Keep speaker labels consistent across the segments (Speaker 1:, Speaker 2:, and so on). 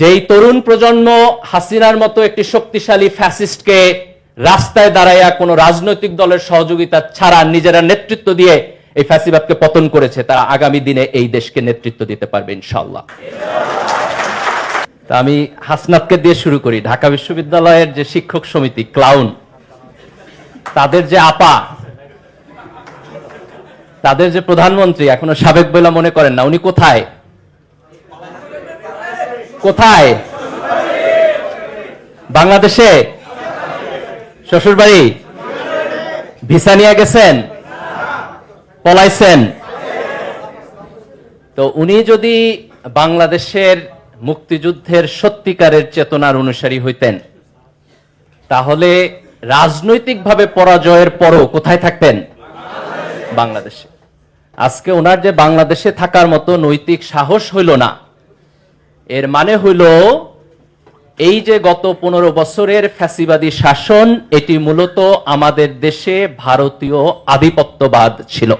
Speaker 1: যেই তরুণ প্রজন্ম হাসিনার মতো একটি শক্তিশালী ফ্যাসিস্টকে রাস্তায় দাঁড়াইয়া কোনো রাজনৈতিক দলের সহযোগিতা ছাড়া নিজেরা নেতৃত্ব দিয়ে এই ফ্যাসিবাদকে পতন করেছে, তারা আগামী দিনে এই দেশকে নেতৃত্ব দিতে পারবে ইনশাল্লাহ তা আমি হাসনাতকে দিয়ে শুরু করি। ঢাকা বিশ্ববিদ্যালয়ের যে শিক্ষক সমিতি, ক্লাউন, তাদের যে আপা, তাদের যে প্রধানমন্ত্রী, এখনও সাবেক বলে মনে করেন না, উনি কোথায়? কোথায়? বাংলাদেশে? শ্বশুর বাড়ি ভিসা নিয়ে গেছেন? পলাইছেন? তো উনি যদি বাংলাদেশের মুক্তিযুদ্ধের সত্যিকারের চেতনার অনুসারী হইতেন, তাহলে রাজনৈতিকভাবে পরাজয়ের পরও কোথায় থাকতেন? বাংলাদেশে। আজকে ওনার যে বাংলাদেশে থাকার মতো নৈতিক সাহস হইল না। এর মানে হইল এই যে গত পনেরো বছরের ফ্যাসিবাদী শাসন, এটি মূলত আমাদের দেশে ভারতীয় আধিপত্যবাদ ছিল।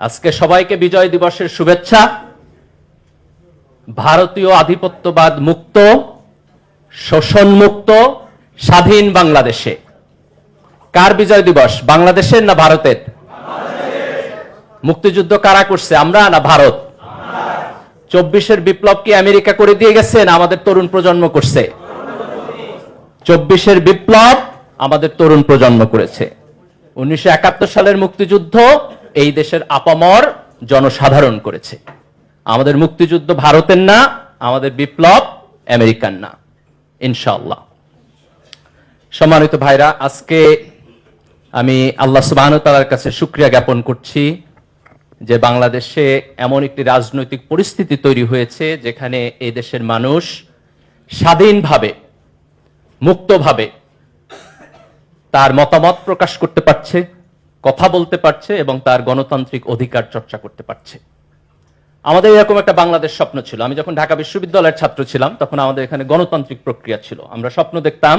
Speaker 1: আজকে সবাইকে বিজয় দিবসের শুভেচ্ছা। ভারতীয় আধিপত্যবাদ মুক্ত শোষণ মুক্ত স্বাধীন বাংলাদেশে। কার বিজয় দিবস? বাংলাদেশের না ভারতের? মুক্তিযুদ্ধ কারা করছে? আমরা না ভারত? চব্বিশের বিপ্লব কি আমেরিকা করে দিয়ে গেছে না আমাদের তরুণ প্রজন্ম করছে? চব্বিশের বিপ্লব আমাদের তরুণ প্রজন্ম করেছে। উনিশশো একাত্তর সালের মুক্তিযুদ্ধ এই দেশের আপামর জনসাধারণ করেছে। আমাদের মুক্তিযুদ্ধ ভারতের না, আমাদের বিপ্লব আমেরিকান না। ইনশাআল্লাহ। সম্মানিত ভাইরা, আজকে আমি আল্লাহ সুবাহ তালার কাছে শুক্রিয়া জ্ঞাপন করছি। যে বাংলাদেশে এমন একটি রাজনৈতিক পরিস্থিতি তৈরি হয়েছে যেখানে এই দেশের মানুষ স্বাধীনভাবে, মুক্তভাবে তার মতামত প্রকাশ করতে পারছে, কথা বলতে পারছে এবং তার গণতান্ত্রিক অধিকার চর্চা করতে পারছে। আমাদের এরকম একটা বাংলাদেশ স্বপ্ন ছিল। আমি যখন ঢাকা বিশ্ববিদ্যালয়ের ছাত্র ছিলাম, তখন আমাদের এখানে গণতান্ত্রিক প্রক্রিয়া ছিল। আমরা স্বপ্ন দেখতাম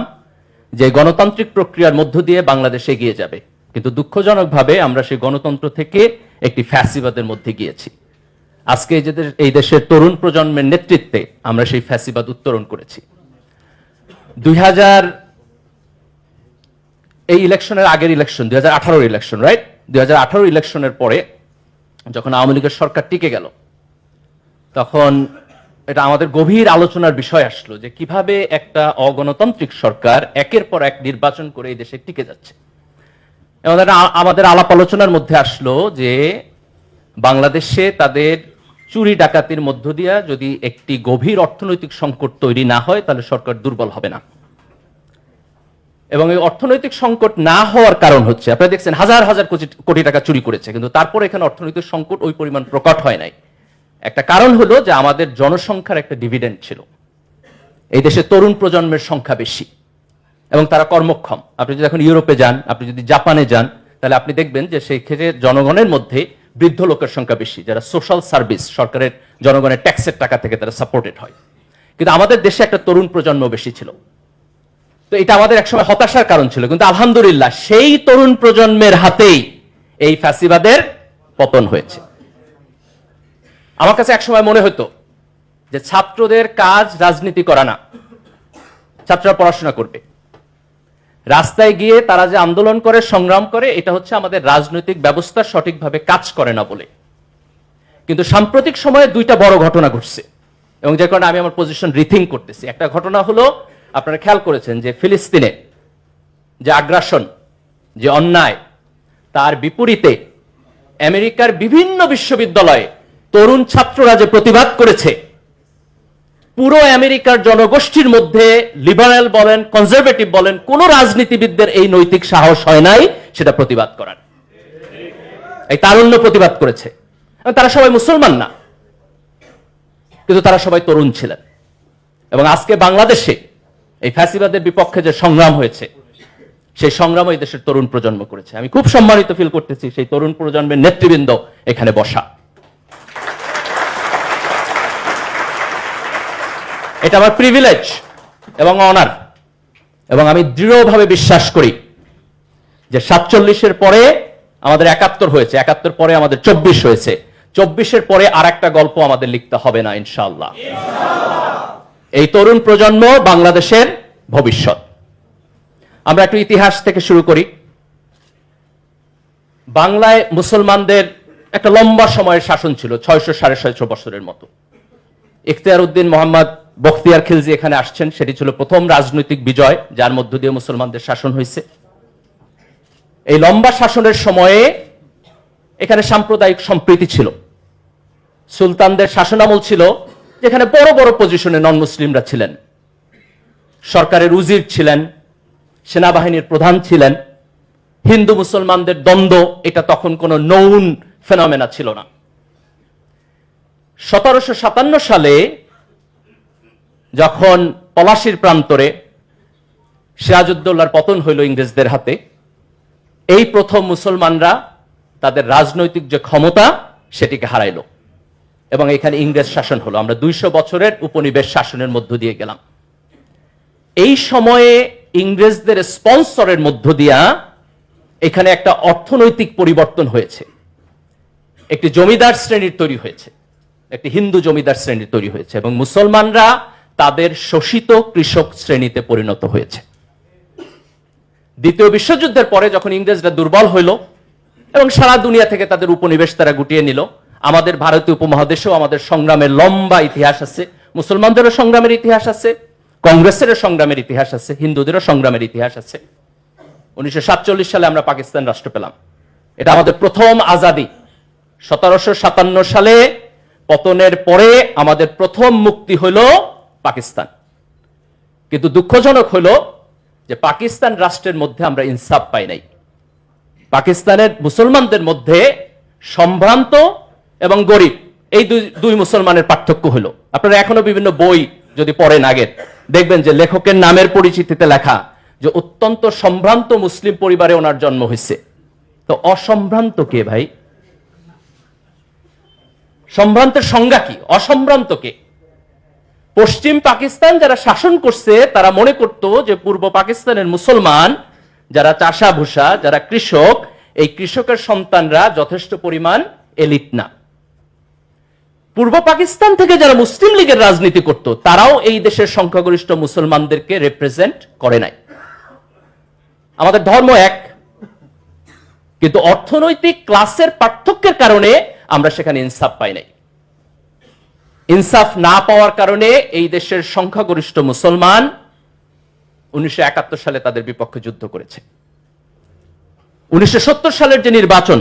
Speaker 1: যে গণতান্ত্রিক প্রক্রিয়ার মধ্য দিয়ে বাংলাদেশ এগিয়ে যাবে। কিন্তু দুঃখজনকভাবে আমরা সেই গণতন্ত্র থেকে একটি ফ্যাসিবাদের মধ্যে গিয়েছি। আজকে এই দেশের তরুণ প্রজন্মের নেতৃত্বে আমরা সেই ফ্যাসিবাদ উত্তরণ করেছি। দুই হাজার এই ইলেকশনের আগের ইলেকশন দুই হাজার ইলেকশন রাইট দুই হাজার আঠারো ইলেকশনের পরে যখন আওয়ামী লীগের সরকার টিকে গেল, তখন এটা আমাদের গভীর আলোচনার বিষয় আসলো যে কীভাবে একটা অগণতান্ত্রিক সরকার একের পর এক নির্বাচন করে এই দেশে টিকে যাচ্ছে। এবং আমাদের আলাপ আলোচনার মধ্যে আসলো যে বাংলাদেশে তাদের চুরি ডাকাতির মধ্য দিয়া যদি একটি গভীর অর্থনৈতিক সংকট তৈরি না হয়, তাহলে সরকার দুর্বল হবে না। এবং এই অর্থনৈতিক সংকট না হওয়ার কারণ হচ্ছে, আপনারা দেখছেন হাজার হাজার কোটি টাকা চুরি করেছে, কিন্তু তারপর এখানে অর্থনৈতিক সংকট ওই পরিমাণ প্রকট হয় নাই। একটা কারণ হলো যে আমাদের জনসংখ্যার একটা ডিভিডেন্ড ছিল। এই দেশে তরুণ প্রজন্মের সংখ্যা বেশি। এবং তারা কর্মক্ষম। আপনি যদি এখন ইউরোপে যান, আপনি যদি জাপানে যান, তাহলে আপনি দেখবেন যে সেই ক্ষেত্রে জনগণের মধ্যে বৃদ্ধ লোকের সংখ্যা বেশি, যারা সোশ্যাল সার্ভিস সরকারের জনগণের ট্যাক্সের টাকা থেকে তারা সাপোর্টেড হয়। কিন্তু আমাদের দেশে একটা তরুণ প্রজন্ম বেশি ছিল। তো এটা আমাদের একসময় হতাশার কারণ ছিল, কিন্তু আলহামদুলিল্লাহ সেই তরুণ প্রজন্মের হাতেই এই ফ্যাসিবাদের পতন হয়েছে। আমার কাছে একসময় মনে হতো যে ছাত্রদের কাজ রাজনীতি করা না, ছাত্ররা পড়াশোনা করবে। রাস্তায় গিয়ে তারা যে আন্দোলন করে, সংগ্রাম করে, এটা হচ্ছে আমাদের রাজনৈতিক ব্যবস্থা সঠিকভাবে কাজ করে না বলে। কিন্তু সাম্প্রতিক সময়ে দুইটা বড় ঘটনা ঘটছে। এবং যে কারণে আমি আমার পজিশন রিথিং করতেছি। একটা ঘটনা হলো, আপনারা খেয়াল করেছেন যে ফিলিস্তিনে যে আগ্রাসন, যে অন্যায়, তার বিপরীতে আমেরিকার বিভিন্ন বিশ্ববিদ্যালয়ে তরুণ ছাত্ররা যে প্রতিবাদ করেছে পুরো আমেরিকার জনগোষ্ঠীর মধ্যে লিবারেল বলেন, কনজারভেটিভ বলেন, কোন রাজনীতিবিদদের এই নৈতিক সাহস হয় নাই, সেটা প্রতিবাদ করার। এই তারুণ্য প্রতিবাদ করেছে। তারা সবাই মুসলমান না। কিন্তু তারা সবাই তরুণ ছিলেন। এবং আজকে বাংলাদেশে এই ফ্যাসিবাদের বিপক্ষে যে সংগ্রাম হয়েছে, সেই সংগ্রাম এই দেশের তরুণ প্রজন্ম করেছে। আমি খুব সম্মানিত ফিল করতেছি সেই তরুণ প্রজন্মের নেতৃবৃন্দ এখানে বসা। এটা আমার প্রিভিলেজ এবং অনার এবং আমি দৃঢ়ভাবে বিশ্বাস করি যে সাতচল্লিশের পরে আমাদের একাত্তর হয়েছে। একাত্তর পরে আমাদের চব্বিশ হয়েছে। চব্বিশের পরে আর একটা গল্প আমাদের লিখতে হবে না ইনশাল্লাহ এই তরুণ প্রজন্ম বাংলাদেশের ভবিষ্যৎ। আমরা একটু ইতিহাস থেকে শুরু করি। বাংলায় মুসলমানদের একটা লম্বা সময়ের শাসন ছিল, ছয়শো সাড়ে ছয়শো বছরের মতো। ইখতিয়ার উদ্দিন মোহাম্মদ বখতিয়ার খিলজি এখানে আসছেন, সেটি ছিল প্রথম রাজনৈতিক বিজয় যার মধ্য দিয়ে মুসলমানদের শাসন হয়েছে। এই লম্বা শাসনের সময়ে এখানে সাম্প্রদায়িক সম্প্রীতি ছিল। সুলতানদের শাসনামল ছিল, যেখানে বড় বড় পজিশনে নন মুসলিমরা ছিলেন। সরকারের উজির ছিলেন, সেনাবাহিনীর প্রধান ছিলেন। হিন্দু মুসলমানদের দ্বন্দ্ব, এটা তখন কোনো নৌন ফেনোমেনা ছিল না। সতেরোশো সাতান্ন সালে যখন পলাশির প্রান্তরে সিরাজউদ্দৌলার পতন হইল ইংরেজদের হাতে, এই প্রথম মুসলমানরা তাদের রাজনৈতিক যে ক্ষমতা, সেটিকে হারাইল এবং এখানে ইংরেজ শাসন হলো। আমরা দুইশো বছরের উপনিবেশ শাসনের মধ্য দিয়ে গেলাম। এই সময়ে ইংরেজদের স্পন্সরের মধ্য দিয়া এখানে একটা অর্থনৈতিক পরিবর্তন হয়েছে। একটি জমিদার শ্রেণির তৈরি হয়েছে, একটি হিন্দু জমিদার শ্রেণির তৈরি হয়েছে এবং মুসলমানরা তাদের শোষিত কৃষক শ্রেণীতে পরিণত হয়েছে। দ্বিতীয় বিশ্বযুদ্ধের পরে যখন ইংরেজরা দুর্বল হইল এবং সারা দুনিয়া থেকে তাদের উপনিবেশ তারা গুটিয়ে নিল, আমাদের ভারতীয় উপমহাদেশেও আমাদের সংগ্রামের লম্বা ইতিহাস আছে, মুসলমানদেরও সংগ্রামের ইতিহাস আছে, কংগ্রেসেরও সংগ্রামের ইতিহাস আছে, হিন্দুদেরও সংগ্রামের ইতিহাস আছে। উনিশশো সাতচল্লিশ সালে আমরা পাকিস্তান রাষ্ট্র পেলাম। এটা আমাদের প্রথম আজাদি। সতেরোশো সাতান্ন সালে পতনের পরে আমাদের প্রথম মুক্তি হইল পাকিস্তান। কিন্তু দুঃখজনক হলো যে পাকিস্তান রাষ্ট্রের মধ্যে আমরা ইনসাফ পাই নাই। পাকিস্তানের মুসলমানদের মধ্যে সম্ভ্রান্ত এবং গরিব, এই দুই দুই মুসলমানের পার্থক্য হলো। আপনারা এখনও বিভিন্ন বই যদি পড়েন আগের দেখবেন যে লেখকের নামের পরিচিতিতে লেখা যে অত্যন্ত সম্ভ্রান্ত মুসলিম পরিবারে ওনার জন্ম হয়েছে। তো অসম্ভ্রান্ত কে ভাই? সম্ভ্রান্তের সংজ্ঞা কি? অসম্ভ্রান্ত কে? পশ্চিম পাকিস্তান যারা শাসন করছে, তারা মনে করত যে পূর্ব পাকিস্তানের মুসলমান, যারা চাষা ভুষা যারা কৃষক, এই কৃষকের সন্তানরা যথেষ্ট পরিমাণ এলিট না। পূর্ব পাকিস্তান থেকে যারা মুসলিম লীগের রাজনীতি করত, তারাও এই দেশের সংখ্যাগরিষ্ঠ মুসলমানদেরকে রিপ্রেজেন্ট করে নাই। আমাদের ধর্ম এক, কিন্তু অর্থনৈতিক ক্লাসের পার্থক্যের কারণে আমরা সেখানে ইনসাফ পাই নাই। ইনসাফ না পাওয়ার কারণে এই দেশের সংখ্যাগরিষ্ঠ মুসলমান উনিশশো একাত্তর সালে তাদের বিপক্ষে যুদ্ধ করেছে। উনিশশো সত্তর সালের যে নির্বাচন,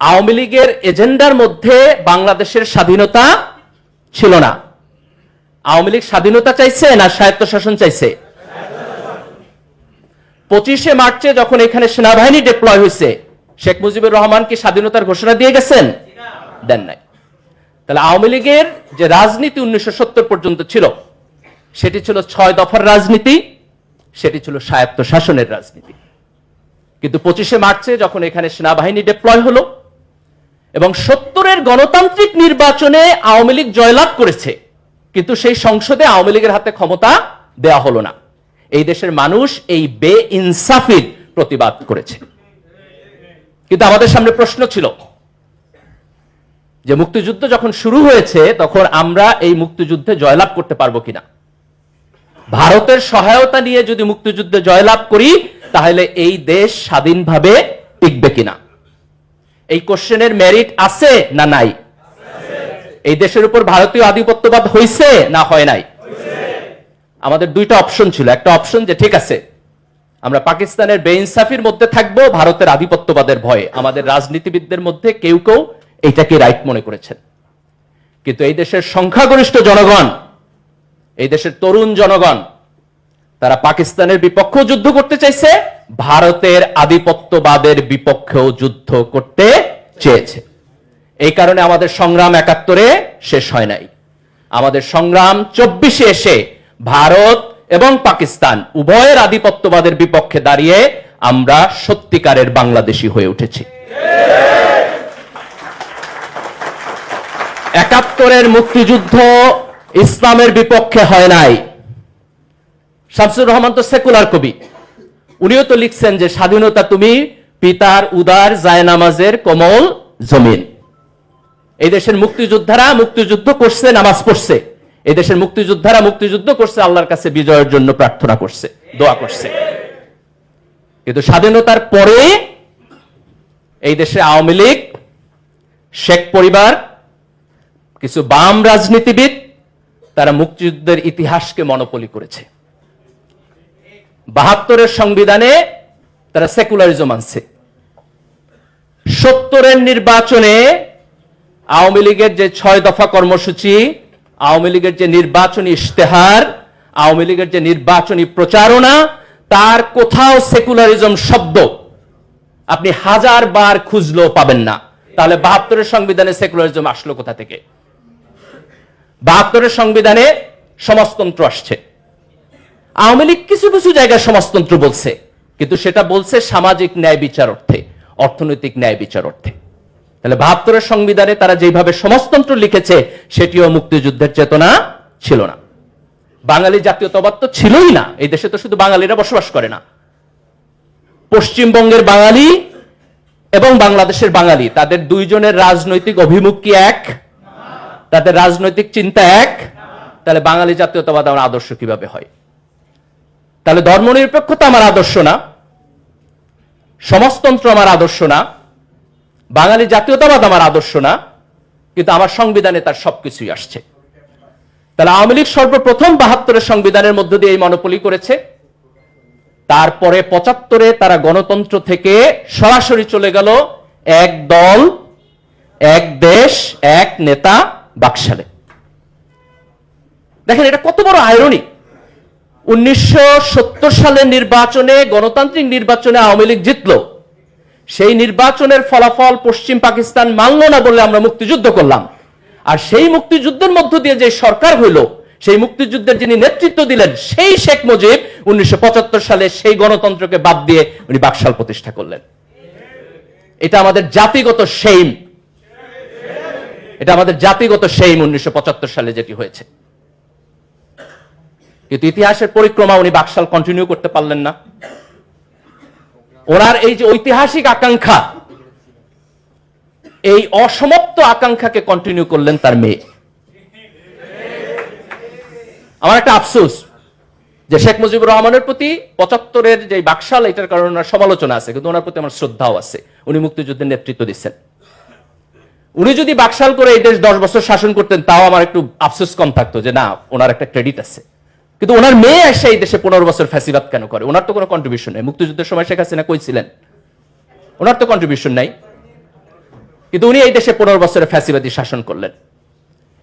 Speaker 1: আওয়ামী লীগের এজেন্ডার মধ্যে বাংলাদেশের স্বাধীনতা ছিল না। আওয়ামী লীগ স্বাধীনতা চাইছে না স্বায়ত্তশাসন চাইছে? পঁচিশে মার্চে যখন এখানে সেনাবাহিনী ডিপ্লয় হয়েছে, শেখ মুজিবুর রহমান কি স্বাধীনতার ঘোষণা দিয়ে গেছেন? দেন নাই। তাহলে আওয়ামী লীগের যে রাজনীতি উনিশশো সত্তর পর্যন্ত ছিল, সেটি ছিল ছয় দফার রাজনীতি, সেটি ছিল স্বায়ত্ত শাসনের রাজনীতি। কিন্তু পঁচিশে মার্চে যখন এখানে সেনাবাহিনী ডিপ্লয় হলো এবং সত্তরের গণতান্ত্রিক নির্বাচনে আওয়ামী লীগ জয়লাভ করেছে, কিন্তু সেই সংসদে আওয়ামী লীগের হাতে ক্ষমতা দেয়া হলো না। এই দেশের মানুষ এই বে ইনসাফির প্রতিবাদ করেছে। কিন্তু আমাদের সামনে প্রশ্ন ছিল যে মুক্তিযুদ্ধ যখন শুরু হয়েছে, তখন আমরা এই মুক্তিযুদ্ধে জয়লাভ করতে পারব কিনা? ভারতের সহায়তা নিয়ে যদি মুক্তিযুদ্ধে জয়লাভ করি, তাহলে এই দেশ স্বাধীনভাবে টিকবে কিনা? এই কোশ্চেনের মেরিট আছে না নাই? এই দেশের উপর ভারতীয় আধিপত্যবাদ হয়েছে না হয় নাই? আমাদের দুইটা অপশন ছিল। একটা অপশন যে ঠিক আছে, আমরা পাকিস্তানের বেইনসাফির মধ্যে থাকব, ভারতের আধিপত্যবাদের ভয়ে। আমাদের রাজনীতিবিদদের মধ্যে কেউ কেউ এইটাকে রাইট মনে করেছেন। কিন্তু এই দেশের সংখ্যাগরিষ্ঠ জনগণ, এই দেশের তরুণ জনগণ, তারা পাকিস্তানের বিপক্ষেও যুদ্ধ করতে চাইছে, ভারতের আধিপত্যবাদের বিপক্ষেও যুদ্ধ করতে চেয়েছে। এই কারণে আমাদের সংগ্রাম একাত্তরে শেষ হয় নাই। আমাদের সংগ্রাম চব্বিশে এসে ভারত এবং পাকিস্তান উভয়ের আধিপত্যবাদের বিপক্ষে দাঁড়িয়ে আমরা সত্যিকারের বাংলাদেশি হয়ে উঠেছি। একাত্তরের মুক্তিযুদ্ধ ইসলামের বিপক্ষে হয় নাই। শামসুর রহমান তো সেকুলার কবি। উনিও তো লিখছেন যে, স্বাধীনতা তুমি পিতার উদার জায়নামাজের কোমল জমিন। এই দেশের মুক্তিযোদ্ধারা মুক্তিযুদ্ধ করছে, নামাজ পড়ছে। এই দেশের মুক্তিযোদ্ধারা মুক্তিযুদ্ধ করছে, আল্লাহর কাছে বিজয়ের জন্য প্রার্থনা করছে, দোয়া করছে। কিন্তু স্বাধীনতার পরে এই দেশে আওয়ামী লীগ, শেখ পরিবার কিছু বাম রাজনীতিবিদ তারা মুক্তিযুদ্ধের ইতিহাসকে মনোপলি করেছে। বাহাত্তরের সংবিধানে তারা সেকুলারিজম আনছে। সত্তরের নির্বাচনে আওয়ামী লীগের যে ছয় দফা কর্মসূচি, আওয়ামী লীগের যে নির্বাচনী ইশতেহার, আওয়ামী লীগের যে নির্বাচনী প্রচারণা, তার কোথাও সেকুলারিজম শব্দ আপনি হাজার বার খুঁজলেও পাবেন না। তাহলে বাহাত্তরের সংবিধানে সেকুলারিজম আসলো কোথা থেকে? বাহাত্তরের সংবিধানে সমাজতন্ত্র আসছে। আওয়ামী লীগ কিছু কিছু জায়গায় সমাজতন্ত্র বলছে, কিন্তু সেটা বলছে সামাজিক ন্যায় বিচার অর্থে, অর্থনৈতিক ন্যায় বিচার অর্থে। তাহলে বাহাত্তরের সংবিধানে তারা যেভাবে সমাজতন্ত্র লিখেছে, সেটিও মুক্তিযুদ্ধের চেতনা ছিল না। বাঙালি জাতীয়তাবাদ তো ছিলই না, এই দেশে তো শুধু বাঙালিরা বসবাস করে না। পশ্চিমবঙ্গের বাঙালি এবং বাংলাদেশের বাঙালি, তাদের দুইজনের রাজনৈতিক অভিমুখ কি এক? তাদের রাজনৈতিক চিন্তা এক, তাহলে বাঙালি জাতীয়তাবাদ আমার আদর্শ কীভাবে হয়? তাহলে ধর্মনিরপেক্ষতা আমার আদর্শ না, সমাজতন্ত্র আমার আদর্শ না, বাঙালি জাতীয়তাবাদ আমার আদর্শ না, কিন্তু আমার সংবিধানে তার সবকিছুই আসছে। তাহলে আওয়ামী লীগ সর্বপ্রথম বাহাত্তরের সংবিধানের মধ্য দিয়ে এই মনোপলি করেছে। তারপরে পঁচাত্তরে তারা গণতন্ত্র থেকে সরাসরি চলে গেল এক দল, এক দেশ, এক নেতা বাকশালে। দেখেন, এটা কত বড় আয়রনি উনিশশো সালের নির্বাচনে, গণতান্ত্রিক নির্বাচনে আওয়ামী লীগ জিতলো। সেই নির্বাচনের ফলাফল পশ্চিম পাকিস্তান মানল না বলে আমরা মুক্তিযুদ্ধ করলাম। আর সেই মুক্তিযুদ্ধের মধ্য দিয়ে যে সরকার হইল, সেই মুক্তিযুদ্ধের যিনি নেতৃত্ব দিলেন, সেই শেখ মুজিব উনিশশো পঁচাত্তর সালে সেই গণতন্ত্রকে বাদ দিয়ে উনি বাকশাল প্রতিষ্ঠা করলেন। এটা আমাদের জাতিগত সেইম এটা আমাদের জাতিগত সেইম উনিশশো সালে যেটি হয়েছে। কিন্তু ইতিহাসের পরিক্রমা উনি বাকশাল কন্টিনিউ করতে পারলেন না। ওনার এই যে ঐতিহাসিক আকাঙ্ক্ষা, এই অসমাপ্ত আকাঙ্ক্ষাকে কন্টিনিউ করলেন তার মেয়ে। আমার একটা আফসোস যে শেখ মুজিবুর রহমানের প্রতি পঁচাত্তরের যে বাকশাল, এটার কারণে সমালোচনা আছে, কিন্তু ওনার প্রতি আমার শ্রদ্ধাও আছে। উনি মুক্তিযুদ্ধের নেতৃত্ব দিচ্ছেন। উনি যদি বাকশাল করে এই দেশ দশ বছর শাসন করতেন, তাও আমার একটু আফসোস কম থাকতো যে না, ওনার একটা ক্রেডিট আছে। কিন্তু ওনার মেয়ে এসে এই দেশে পনেরো বছর ফ্যাসিবাদ কেন করে? ওনার তো কোনো কন্ট্রিবিউশন নেই। মুক্তিযুদ্ধের সময় শেখ হাসিনা কই ছিলেন? ওনার তো কন্ট্রিবিউশন নাই। কিন্তু উনি এই দেশে পনেরো বছরের ফ্যাসিবাদী শাসন করলেন।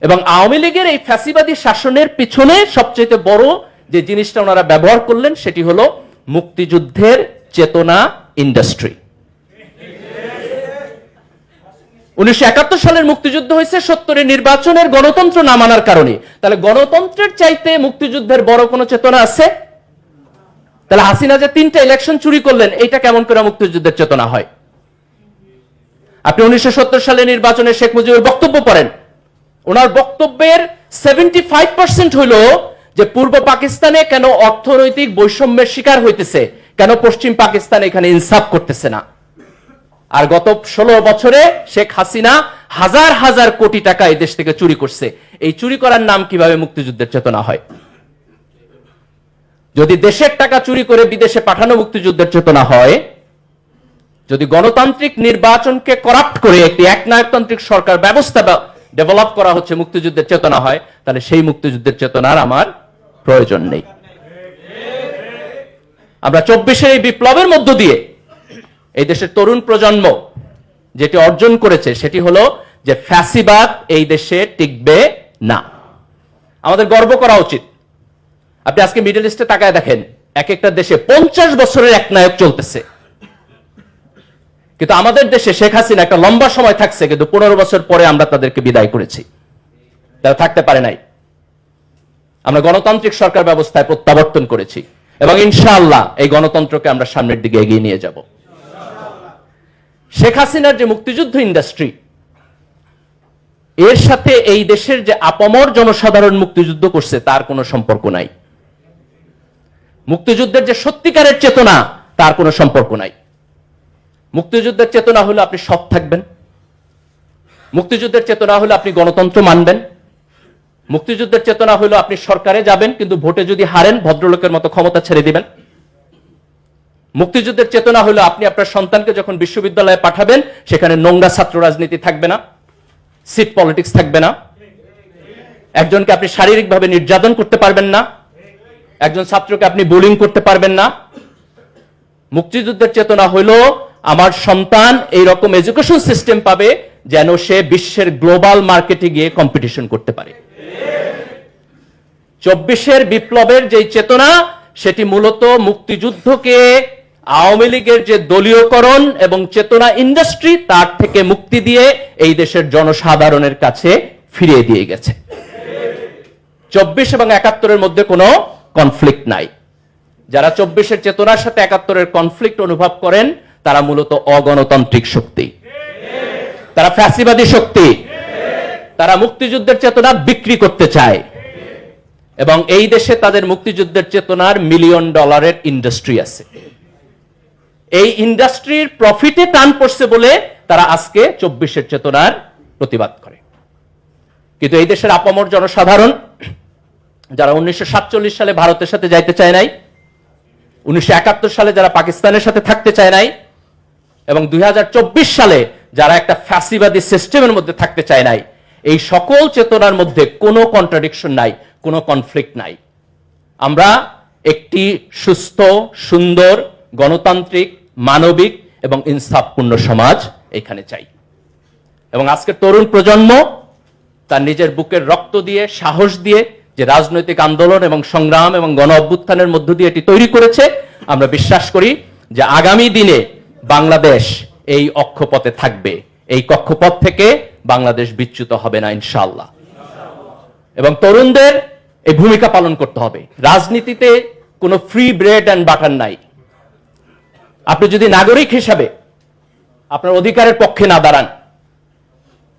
Speaker 1: এবং আওয়ামী লীগের এই ফ্যাসিবাদী শাসনের পিছনে সবচেয়ে বড় যে জিনিসটা ওনারা ব্যবহার করলেন, সেটি হলো মুক্তিযুদ্ধের চেতনা ইন্ডাস্ট্রি উনিশশো একাত্তর সালের মুক্তিযুদ্ধ হয়েছে সত্তরের নির্বাচনের গণতন্ত্র না মানার কারণে। তাহলে গণতন্ত্রের চাইতে মুক্তিযুদ্ধের বড় কোনো চেতনা আছে? তাহলে হাসিনা যে তিনটা ইলেকশন চুরি করলেন, এইটা কেমন করে মুক্তিযুদ্ধের চেতনা হয়? আপনি উনিশশো সত্তর সালে নির্বাচনে শেখ মুজিবুর বক্তব্য পড়েন। ওনার বক্তব্যের সেভেন্টি ফাইভ পার্সেন্ট হইল যে পূর্ব পাকিস্তানে কেন অর্থনৈতিক বৈষম্যের শিকার হইতেছে, কেন পশ্চিম পাকিস্তান এখানে ইনসাফ করতেছে না? আর গত ষোলো বছরে শেখ হাসিনা হাজার হাজার কোটি টাকা এই দেশ থেকে চুরি করছে। এই চুরি করার নাম কীভাবে মুক্তিযুদ্ধের চেতনা হয়? যদি দেশের টাকা চুরি করে বিদেশে পাঠানো মুক্তিযুদ্ধের চেতনা হয়, যদি গণতান্ত্রিক নির্বাচনকে করাপ্ট করে একটি একনায়কতান্ত্রিক সরকার ব্যবস্থা ডেভেলপ করা হচ্ছে মুক্তিযুদ্ধের চেতনা হয়, তাহলে সেই মুক্তিযুদ্ধের চেতনার আমার প্রয়োজন নেই। আমরা চব্বিশের এই বিপ্লবের মধ্য দিয়ে এই দেশের তরুণ প্রজন্ম যেটি অর্জন করেছে, সেটি হলো যে ফ্যাসিবাদ এই দেশে টিকবে না। আমাদের গর্ব করা উচিত। আপনি আজকে মিডল ইস্টে তাকায় দেখেন এক একটা দেশে পঞ্চাশ বছরের এক নায়ক চলতেছে। কিন্তু আমাদের দেশে শেখ হাসিনা একটা লম্বা সময় থাকছে, কিন্তু পনেরো বছর পরে আমরা তাদেরকে বিদায় করেছি। তারা থাকতে পারে নাই। আমরা গণতান্ত্রিক সরকার ব্যবস্থায় প্রত্যাবর্তন করেছি এবং ইনশাআল্লাহ এই গণতন্ত্রকে আমরা সামনের দিকে এগিয়ে নিয়ে যাব। শেখ হাসিনার যে মুক্তিযুদ্ধ ইন্ডাস্ট্রি এর সাথে এই দেশের যে আপমর জনসাধারণ মুক্তিযুদ্ধ করছে, তার কোনো সম্পর্ক নাই। মুক্তিযুদ্ধের যে সত্যিকারের চেতনা, তার কোনো সম্পর্ক নাই। মুক্তিযুদ্ধের চেতনা হলো আপনি সৎ থাকবেন। মুক্তিযুদ্ধের চেতনা হলো আপনি গণতন্ত্র মানবেন। মুক্তিযুদ্ধের চেতনা হলো আপনি সরকারে যাবেন, কিন্তু ভোটে যদি হারেন, ভদ্রলোকের মতো ক্ষমতা ছেড়ে দিবেন। মুক্তিযুদ্ধের চেতনা হলো আপনি আপনার সন্তানকে যখন বিশ্ববিদ্যালয়ে পাঠাবেন, সেখানে নোংরা ছাত্র রাজনীতি থাকবে না, সিট পলিটিক্স থাকবে না। একজনকে আপনি শারীরিকভাবে নির্যাতন করতে পারবেন না, একজন ছাত্রকে আপনি বোলিং করতে পারবেন না। মুক্তিযুদ্ধের চেতনা হলো আমার সন্তান এই রকম এডুকেশন সিস্টেম পাবে যেন সে বিশ্বের গ্লোবাল মার্কেটে গিয়ে কম্পিটিশন করতে পারে। চব্বিশের বিপ্লবের যে চেতনা, সেটি মূলত মুক্তিযুদ্ধকে আওয়ামী লীগের যে দলীয়করণ এবং চেতনা ইন্ডাস্ট্রি তার থেকে মুক্তি দিয়ে এই দেশের জনসাধারণের কাছে ফিরিয়ে দিয়ে গেছে। চব্বিশ এবং একাত্তরের মধ্যে কোনো কনফ্লিক্ট নাই। যারা চব্বিশের চেতনার সাথে একাত্তরের কনফ্লিক্ট অনুভব করেন, তারা মূলত অগণতান্ত্রিক শক্তি। তারা ফ্যাসিবাদী শক্তি। তারা মুক্তিযুদ্ধের চেতনা বিক্রি করতে চায়। এবং এই দেশে তাদের মুক্তিযুদ্ধের চেতনার মিলিয়ন ডলারের ইন্ডাস্ট্রি আছে। এই ইন্ডাস্ট্রির প্রফিটে টান পড়ছে বলে তারা আজকে চব্বিশের চেতনার প্রতিবাদ করে। কিন্তু এই দেশের আপামর জনসাধারণ, যারা উনিশশো সাতচল্লিশ সালে ভারতের সাথে যাইতে চায় নাই, উনিশশো একাত্তর সালে যারা পাকিস্তানের সাথে থাকতে চায় নাই, এবং দুই হাজার চব্বিশ সালে যারা একটা ফ্যাসিবাদী সিস্টেমের মধ্যে থাকতে চায় নাই, এই সকল চেতনার মধ্যে কোনো কন্ট্রাডিকশন নাই, কোনো কনফ্লিক্ট নাই। আমরা একটি সুস্থ, সুন্দর, গণতান্ত্রিক মানবিক এবং ইনসাফপূর্ণ সমাজ এখানে চাই। এবং আজকের তরুণ প্রজন্ম তার নিজের বুকের রক্ত দিয়ে, সাহস দিয়ে যে রাজনৈতিক আন্দোলন এবং সংগ্রাম এবং গণ অভ্যুত্থানের মধ্য দিয়ে এটি তৈরি করেছে, আমরা বিশ্বাস করি যে আগামী দিনে বাংলাদেশ এই অক্ষপথে থাকবে। এই কক্ষপথ থেকে বাংলাদেশ বিচ্যুত হবে না ইনশাল্লাহ এবং তরুণদের এই ভূমিকা পালন করতে হবে। রাজনীতিতে কোনো ফ্রি ব্রেড অ্যান্ড বাটার নাই। আপনি যদি নাগরিক হিসাবে আপনার অধিকারের পক্ষে না দাঁড়ান,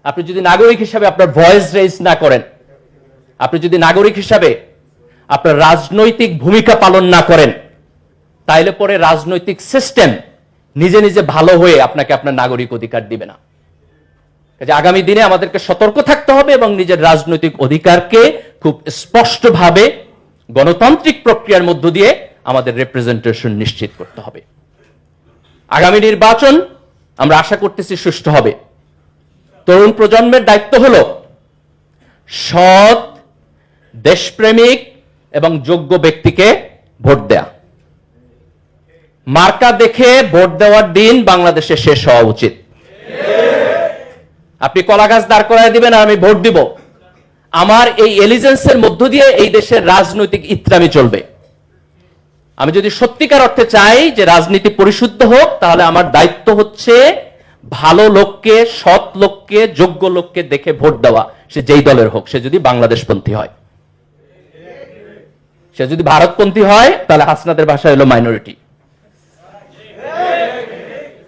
Speaker 1: আপনি যদি নাগরিক হিসাবে আপনার ভয়েস রেজ না করেন, আপনি যদি নাগরিক হিসাবে আপনার রাজনৈতিক ভূমিকা পালন না করেন, তাইলে পরে রাজনৈতিক সিস্টেম নিজে নিজে ভালো হয়ে আপনাকে আপনার নাগরিক অধিকার দিবে না। কাজে আগামী দিনে আমাদেরকে সতর্ক থাকতে হবে এবং নিজের রাজনৈতিক অধিকারকে খুব স্পষ্টভাবে গণতান্ত্রিক প্রক্রিয়ার মধ্য দিয়ে আমাদের রিপ্রেজেন্টেশন নিশ্চিত করতে হবে। আগামী নির্বাচন আমরা আশা করতেছি সুষ্ঠু হবে। তরুণ প্রজন্মের দায়িত্ব হলো সৎ, দেশপ্রেমিক এবং যোগ্য ব্যক্তিকে ভোট দেয়া। মার্কা দেখে ভোট দেওয়ার দিন বাংলাদেশে শেষ হওয়া উচিত। আপনি কলা গাছ দাঁড় করায় দিবেন আর আমি ভোট দিব। আমার এই এলিজেন্সের মধ্য দিয়ে এই দেশের রাজনৈতিক ইত্রামি চলবে। আমি যদি সত্যিকার অর্থে চাই যে রাজনীতি পরিশুদ্ধ হোক, তাহলে আমার দায়িত্ব হচ্ছে ভালো লোককে, সৎ লোককে, যোগ্য লোককে দেখে ভোট দেওয়া। সে যেই দলের হোক, সে যদি বাংলাদেশপন্থী হয়। সে যদি ভারতপন্থী হয়, তাহলে হাসনাদের ভাষা হলো মাইনরিটি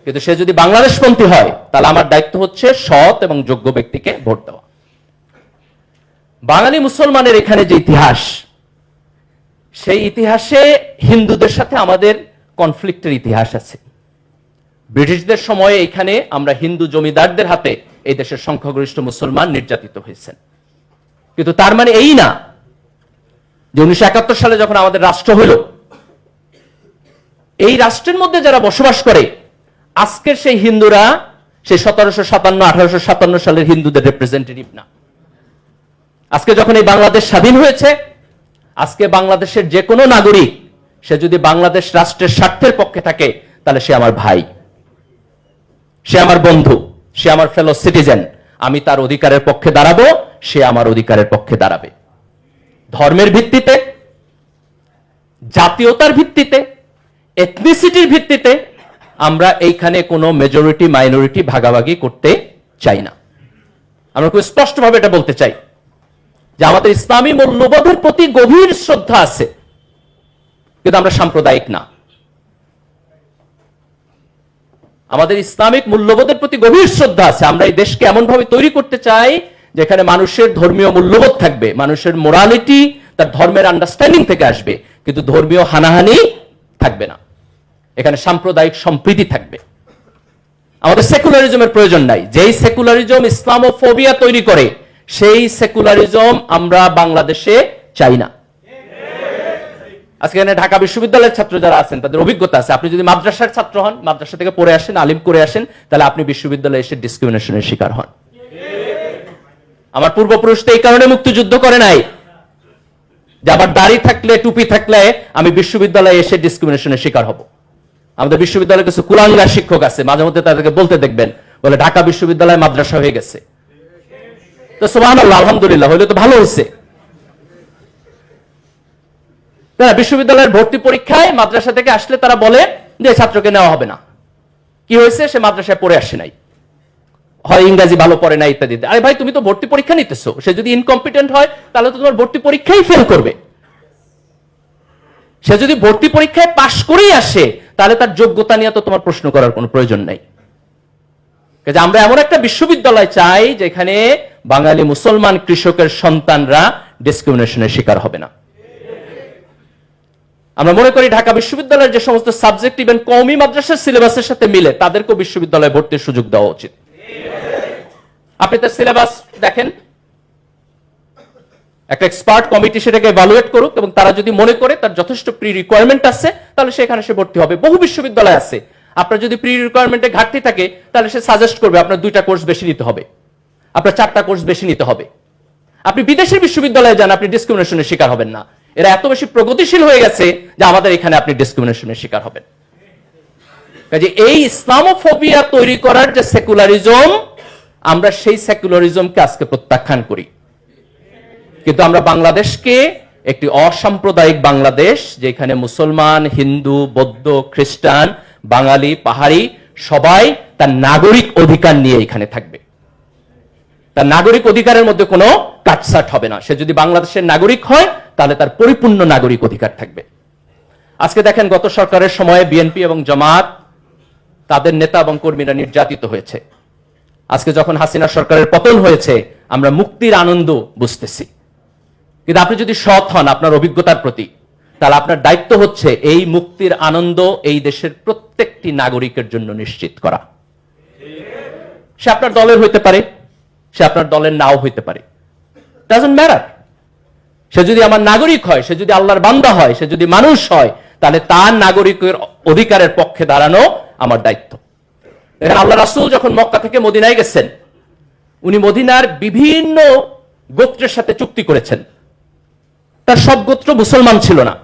Speaker 1: কিন্তু সে যদি বাংলাদেশপন্থী হয়, তাহলে আমার দায়িত্ব হচ্ছে সৎ এবং যোগ্য ব্যক্তিকে ভোট দেওয়া। বাঙালি মুসলমানের এখানে যে ইতিহাস সেই ইতিহাসে হিন্দুদের সাথে আমাদের কনফ্লিক্টের ইতিহাস আছে। ব্রিটিশদের সময়ে এখানে আমরা হিন্দু জমিদারদের হাতে এই দেশের সংখ্যাগরিষ্ঠ মুসলমান নির্যাতিত হয়েছেন। কিন্তু তার মানে এই না যে উনিশশো একাত্তর সালে যখন আমাদের রাষ্ট্র হইল এই রাষ্ট্রের মধ্যে যারা বসবাস করে, আজকের সেই হিন্দুরা সেই সতেরোশো সাতান্ন, আঠারোশো সাতান্ন সালের হিন্দুদের রিপ্রেজেন্টেটিভ না। আজকে যখন এই বাংলাদেশ স্বাধীন হয়েছে আজকে বাংলাদেশের যে কোনো নাগরিক, সে যদি বাংলাদেশ রাষ্ট্রের স্বার্থের পক্ষে থাকে, তাহলে সে আমার ভাই। সে আমার বন্ধু, সে আমার ফেলো সিটিজেন আমি তার অধিকারের পক্ষে দাঁড়াবো, সে আমার অধিকারের পক্ষে দাঁড়াবে। ধর্মের ভিত্তিতে, জাতীয়তার ভিত্তিতে এথনিসিটির ভিত্তিতে, আমরা এইখানে কোনো মেজরিটি মাইনরিটি ভাগাভাগি করতে চাই না। আমরা খুব স্পষ্টভাবে এটা বলতে চাই। যে আমাদের ইসলামী মূল্যবোধের প্রতি গভীর শ্রদ্ধা আছে। কিন্তু আমরা সাম্প্রদায়িক না। আমাদের ইসলামিক মূল্যবোধের প্রতি গভীর শ্রদ্ধা আছে। আমরা এই দেশকে এমন ভাবে তৈরি করতে চাই যেখানে মানুষের ধর্মীয় মূল্যবোধ থাকবে, মানুষের মোরালিটি তার ধর্মের আন্ডারস্ট্যান্ডিং থেকে আসবে, কিন্তু ধর্মীয় হানাহানি থাকবে না। এখানে সাম্প্রদায়িক সম্প্রীতি থাকবে। আমাদের সেকুলারিজমের প্রয়োজন নাই। যেই সেকুলারিজম ইসলামোফোবিয়া তৈরি করে সেই সেকুলারিজম আমরা বাংলাদেশে চাই না। আজকে ঢাকা বিশ্ববিদ্যালয়ের ছাত্র যারা আছেন, তাদের অভিজ্ঞতা আছে। আপনি যদি মাদ্রাসার ছাত্র হন, মাদ্রাসা থেকে পড়ে আসেন, আলিম করে আসেন, তাহলে আপনি বিশ্ববিদ্যালয়ে এসে ডিসক্রিমিনেশনের শিকার হন। আমার পূর্বপুরুষ তো এই কারণে মুক্তিযুদ্ধ করে নাই। যে আবার দাড়ি থাকলে, টুপি থাকলে আমি বিশ্ববিদ্যালয়ে এসে ডিসক্রিমিনেশনের শিকার হব। আমাদের বিশ্ববিদ্যালয়ে কিছু কুলাঙ্গার শিক্ষক আছে মাঝে মধ্যে তাদেরকে বলতে দেখবেন, বলে ঢাকা বিশ্ববিদ্যালয় মাদ্রাসা হয়ে গেছে। তো সোহান আলহামদুলিল্লাহ, হইলে তো ভালো হয়েছে তারা বিশ্ববিদ্যালয়ের ভর্তি পরীক্ষায় মাদ্রাসা থেকে আসলে তারা বলে যে ছাত্রকে নেওয়া হবে না। কি হয়েছে? সে মাদ্রাসায় পড়ে আসে নাই। হয় ইংরেজি ভালো পড়ে না, ইত্যাদি আরে ভাই, তুমি তো ভর্তি পরীক্ষা নিতেছো। সে যদি ইনকম্পিটেন্ট হয়, তাহলে তো তোমার ভর্তি পরীক্ষাই ফেল করবে। সে যদি ভর্তি পরীক্ষায় পাশ করেই আসে, তাহলে তার যোগ্যতা নিয়ে তো তোমার প্রশ্ন করার কোনো প্রয়োজন নাই। আমরা এমন একটা বিশ্ববিদ্যালয় চাই, যেখানে বাঙালি মুসলমান কৃষকের সন্তানরা ডিসক্রিমিনেশনের শিকার হবে না। আমরা মনে করি ঢাকা বিশ্ববিদ্যালয়ের যে সমস্ত সাবজেক্ট ইভেন কওমি মাদ্রাসার সিলেবাসের সাথে মিলে তাদেরকেও বিশ্ববিদ্যালয়ে ভর্তির সুযোগ দেওয়া উচিত। আপনি তার সিলেবাস দেখেন। একটা এক্সপার্ট কমিটি সেটাকে এভালুয়েট করুক এবং তারা যদি মনে করে তার যথেষ্ট প্রি রিকোয়ারমেন্ট আছে, তাহলে সেখানে সে ভর্তি হবে। বহু বিশ্ববিদ্যালয় আছে। আপনার যদি প্রি রিকোয়ারমেন্টে ঘাটতি থাকে, তাহলে সে সাজেস্ট করবে আপনার দুইটা কোর্স বেশি নিতে হবে। আপনার চারটা কোর্স বেশি নিতে হবে। আপনি বিদেশের বিশ্ববিদ্যালয়ে যান, আপনি ডিসক্রিমিনেশনের শিকার হবেন না। এরা এত বেশি প্রগতিশীল হয়ে গেছে যে আমাদের এখানে আপনি ডিসক্রিমিনেশনের শিকার হবেন। কাজে এই ইসলামোফোবিয়া তৈরি করার যে সেকুলারিজম আমরা সেই সেকুলারিজমকে আজকে প্রত্যাখ্যান করি। কিন্তু আমরা বাংলাদেশকে একটি অসাম্প্রদায়িক বাংলাদেশ, যেখানে মুসলমান, হিন্দু, বৌদ্ধ, খ্রিস্টান, বাঙালি, পাহাড়ি সবাই তার নাগরিক অধিকার নিয়ে এখানে থাকবে। তার নাগরিক অধিকারের মধ্যে কোনো কাটসাট হবে না। সে যদি বাংলাদেশের নাগরিক হয়, তাহলে তার পরিপূর্ণ নাগরিক অধিকার থাকবে। আজকে দেখেন, গত সরকারের সময়ে বিএনপি এবং জামাত তাদের নেতা এবং কর্মীরা নির্যাতিত হয়েছে। আজকে যখন হাসিনা সরকারের পতন হয়েছে, আমরা মুক্তির আনন্দ বুঝতেছি। কিন্তু আপনি যদি সৎ হন আপনার অভিজ্ঞতার প্রতি, তাহলে আপনার দায়িত্ব হচ্ছে এই মুক্তির আনন্দ এই দেশের প্রত্যেকটি নাগরিকের জন্য নিশ্চিত করা। সে আপনার দলের হইতে পারে। সে আপনার দলের নাও হইতে পারে। ম্যাটার সে যদি আমার নাগরিক হয়, সে যদি আল্লাহর বান্দা হয়, সে যদি মানুষ হয়, তাহলে তার নাগরিকের অধিকারের পক্ষে দাঁড়ানো আমার দায়িত্ব। আল্লাহ রাসুল যখন মক্কা থেকে মদিনায় গেছেন, উনি মদিনার বিভিন্ন গোত্রের সাথে চুক্তি করেছেন। তার সব গোত্র মুসলমান ছিল না।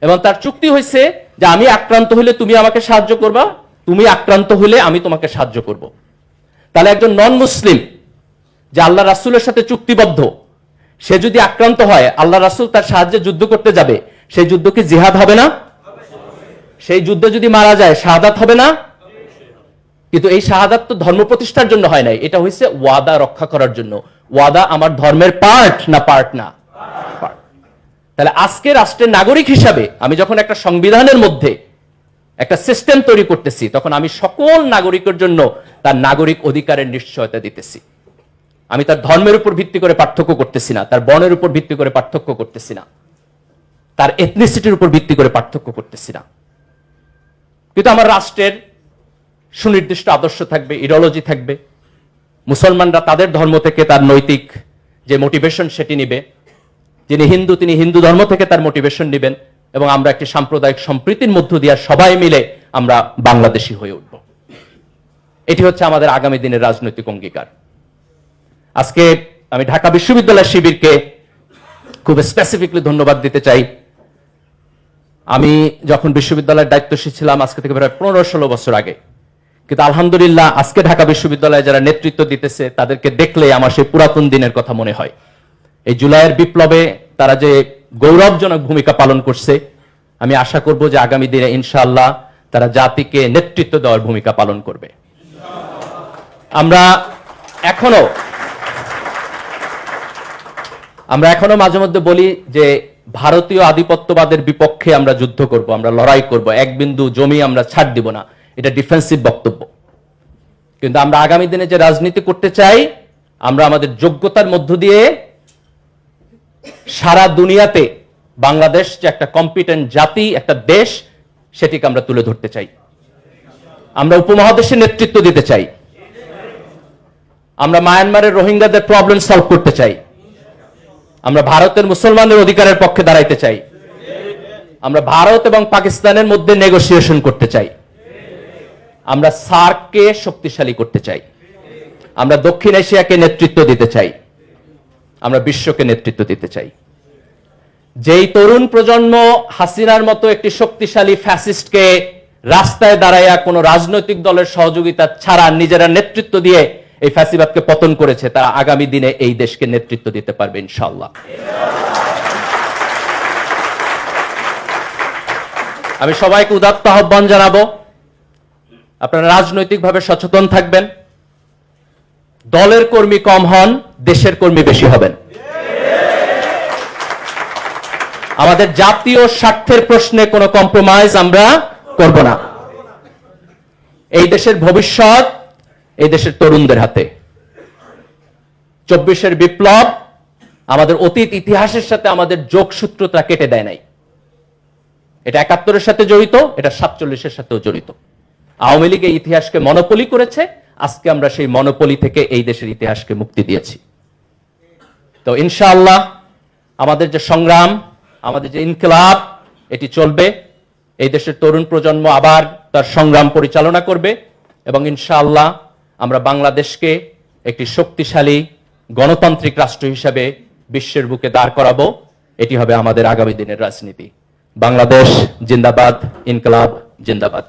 Speaker 1: এবং তার চুক্তি হয়েছে যে আমি আক্রান্ত হলে তুমি আমাকে সাহায্য করবা, তুমি আক্রান্ত হলে আমি তোমাকে সাহায্য করব। তাহলে একজন নন মুসলিম যে আল্লাহ রাসূলের সাথে চুক্তিবদ্ধ। সে যদি আক্রান্ত হয়, আল্লাহ রাসূল তার সাহায্যে যুদ্ধ করতে যাবে। সেই যুদ্ধ কি জিহাদ হবে না? সেই যুদ্ধে যদি মারা যায়, শাহাদাত হবে না? কিন্তু এই শাহাদাত তো ধর্ম প্রতিষ্ঠার জন্য হয় নাই। এটা হয়েছে ওয়াদা রক্ষা করার জন্য। ওয়াদা আমার ধর্মের পার্ট না পার্ট না? তাহলে আজকে রাষ্ট্রের নাগরিক হিসাবে আমি যখন একটা সংবিধানের মধ্যে একটা সিস্টেম তৈরি করতেছি, তখন আমি সকল নাগরিকের জন্য তার নাগরিক অধিকারের নিশ্চয়তা দিতেছি। আমি তার ধর্মের উপর ভিত্তি করে পার্থক্য করতেছি না, তার বর্ণের উপর ভিত্তি করে পার্থক্য করতেছি না, তার এথনিসিটির উপর ভিত্তি করে পার্থক্য করতেছি না। কিন্তু আমার রাষ্ট্রের সুনির্দিষ্ট আদর্শ থাকবে ইডিওলজি থাকবে, মুসলমানরা তাদের ধর্ম থেকে তার নৈতিক যে মোটিভেশন সেটি নিবে, যিনি হিন্দু তিনি হিন্দু ধর্ম থেকে তার মোটিভেশন নেবেন, এবং আমরা একটি সাম্প্রদায়িক সম্প্রীতির মধ্য দিয়ে সবাই মিলে আমরা বাংলাদেশি হয়ে উঠব। এটি হচ্ছে আমাদের আগামী দিনের রাজনৈতিক অঙ্গীকার। আজকে আমি ঢাকা বিশ্ববিদ্যালয় শিবিরকে খুব স্পেসিফিকলি ধন্যবাদ দিতে চাই। আমি যখন বিশ্ববিদ্যালয়ের দায়িত্বশীল ছিলাম আজকে থেকে প্রায় পনেরো ষোলো বছর আগে। কিন্তু আলহামদুলিল্লাহ আজকে ঢাকা বিশ্ববিদ্যালয়ে যারা নেতৃত্ব দিতেছে, তাদেরকে দেখলে আমার সেই পুরাতন দিনের কথা মনে হয়। এই জুলাইয়ের বিপ্লবে তারা যে গৌরবজনক ভূমিকা পালন করছে, আমি আশা করব যে আগামী দিনে ইনশাআল্লাহ তারা জাতিকে নেতৃত্ব দেওয়ার ভূমিকা পালন করবে। আমরা এখনও আমরা এখনও মাঝে মধ্যে বলি যে ভারতীয় আধিপত্যবাদের বিপক্ষে আমরা যুদ্ধ করব, আমরা লড়াই করব, এক বিন্দু জমি আমরা ছাড় দিব না। এটা ডিফেন্সিভ বক্তব্য। কিন্তু আমরা আগামী দিনে যে রাজনীতি করতে চাই, আমরা আমাদের যোগ্যতার মধ্য দিয়ে সারা দুনিয়াতে বাংলাদেশ যে একটা কম্পিটেন্ট জাতি, একটা দেশ, সেটিকে আমরা তুলে ধরতে চাই। আমরা উপমহাদেশে নেতৃত্ব দিতে চাই। আমরা মায়ানমারের রোহিঙ্গাদের প্রবলেম সলভ করতে চাই। আমরা ভারতের মুসলমানদের অধিকারের পক্ষে দাঁড়াইতে চাই। আমরা ভারত এবং পাকিস্তানের মধ্যে নেগোসিয়েশন করতে চাই। আমরা সার্ককে শক্তিশালী করতে চাই। আমরা দক্ষিণ এশিয়াকে নেতৃত্ব দিতে চাই। আমরা বিশ্বকে নেতৃত্ব দিতে চাই। যেই তরুণ প্রজন্ম হাসিনার মতো একটি শক্তিশালী ফ্যাসিস্টকে রাস্তায় দাঁড়াইয়া কোনো রাজনৈতিক দলের সহযোগিতা ছাড়া নিজেরা নেতৃত্ব দিয়ে এই ফ্যাসিবাদকে পতন করেছে, তারা আগামী দিনে এই দেশকে নেতৃত্ব দিতে পারবে ইনশাল্লাহ আমি সবাইকে উদাত্ত আহ্বান জানাব, আপনারা রাজনৈতিকভাবে সচেতন থাকবেন, দলের কর্মী কম হন, দেশের কর্মী বেশি হবেন। আমাদের জাতীয় স্বার্থের প্রশ্নে কোনো কম্প্রোমাইজ আমরা করব না। এই দেশের ভবিষ্যৎ এই দেশের তরুণদের হাতে। চব্বিশের বিপ্লব আমাদের অতীত ইতিহাসের সাথে আমাদের যোগসূত্রতা কেটে দেয় নাই। এটা একাত্তরের সাথে জড়িত, এটা সাতচল্লিশের সাথেও জড়িত। আওয়ামী লীগ এই ইতিহাসকে মনোপলি করেছে, আজকে আমরা সেই মনোপলি থেকে এই দেশের ইতিহাসকে মুক্তি দিয়েছি। তো ইনশাআল্লাহ আমাদের যে সংগ্রাম, আমাদের যে ইনকলাব, এটি চলবে। এই দেশের তরুণ প্রজন্ম আবার তার সংগ্রাম পরিচালনা করবে এবং ইনশাআল্লাহ আমরা বাংলাদেশকে একটি শক্তিশালী গণতান্ত্রিক রাষ্ট্র হিসাবে বিশ্বের বুকে দাঁড় করাবো। এটি হবে আমাদের আগামী দিনের রাজনীতি। বাংলাদেশ জিন্দাবাদ, ইনকলাব জিন্দাবাদ।